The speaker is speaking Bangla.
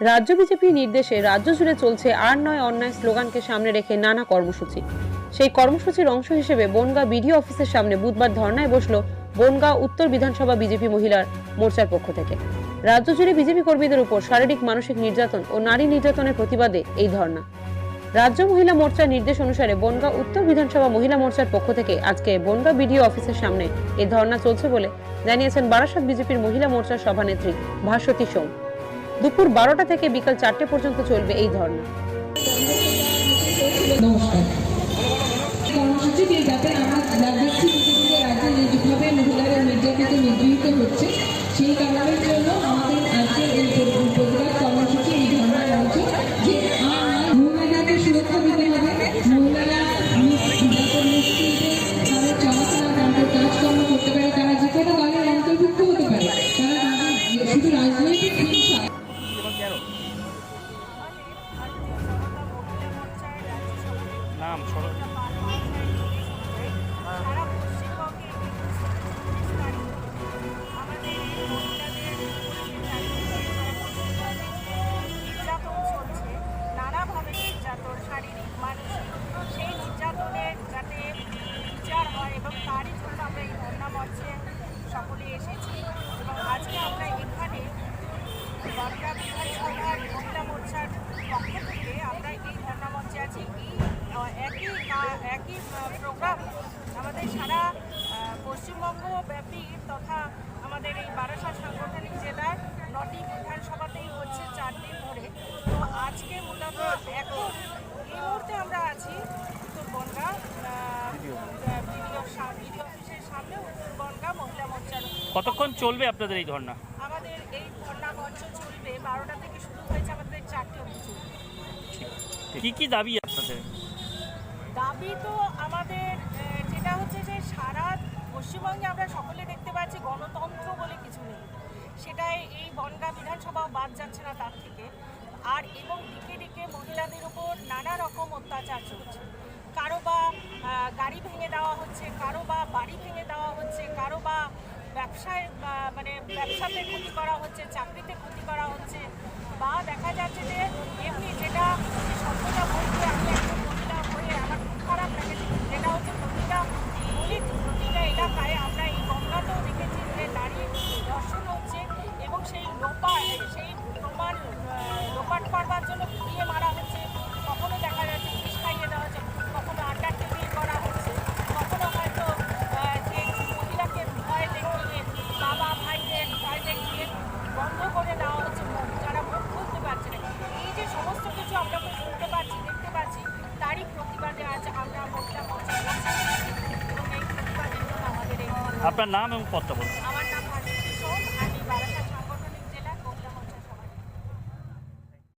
রাজ্য বিজেপি নির্দেশে রাজ্য জুড়ে চলছে আর নয় অন্যায় স্লোগানকে সামনে রেখে নানা কর্মসূচি। সেই কর্মসূচির অংশ হিসেবে বনগা বিডিও অফিসের সামনে বুধবার ধর্নায় বসল বনগা উত্তর বিধানসভা বিজেপি মহিলার মোর্চার পক্ষ থেকে। রাজ্য জুড়ে বিজেপি কর্মীদের উপর শারীরিক, মানসিক নির্যাতন ও নারী নির্যাতনের প্রতিবাদে এই ধর্না। রাজ্য মহিলা মোর্চার নির্দেশ অনুসারে বনগা উত্তর বিধানসভা মহিলা মোর্চার পক্ষ থেকে আজকে বনগা বিডিও অফিসের সামনে এই ধর্না চলছে বলে জানিয়েছেন বারাসাত বিজেপির মহিলা মোর্চার সভানেত্রী ভাস্বতী সোম। দুপুর বারোটা থেকে বিকাল চারটে পর্যন্ত চলবে এই নিগৃহীত হচ্ছে রাজনৈতিক নাম সরো সারা আহ, পশ্চিমবঙ্গ ব্যাপী তথা আমাদের এই বারাসাত সাংগঠনিক জেলার নটি বিধানসভাতেই হচ্ছে চার দিন ধরে। তো আজকে মূলত এখন এই মুহূর্তে আমরা আছি উত্তর বনগা বিডিও বিডিও অফিসের সামনে উত্তর বনগা মহিলা মোর্চার কতক্ষণ চলবে আপনাদের এই ধর্না আমাদের এই ধর্ণা মঞ্চ চলবে বারোটা থেকে শুরু হয়েছে আমাদের চারটে চলবে। কি কি দাবি আপনাদের? দাবি তো আমাদের হচ্ছে যে সারা পশ্চিমবঙ্গে আমরা সকলে দেখতে পাচ্ছি গণতন্ত্র বলে কিছু নেই। সেটাই এই বনগা বিধানসভাও বাদ যাচ্ছে না তার থেকে। আর এবং দিকে দিকে মহিলাদের উপর নানা রকম অত্যাচার চলছে। কারও বা গাড়ি ভেঙে দেওয়া হচ্ছে, কারও বা বাড়ি ভেঙে দেওয়া হচ্ছে, কারও বা ব্যবসায় মানে ব্যবসাতে ক্ষতি করা হচ্ছে, চাকরিতে ক্ষতি করা হচ্ছে, বা আপনার নাম এবং পদটা বলুন আমার নাম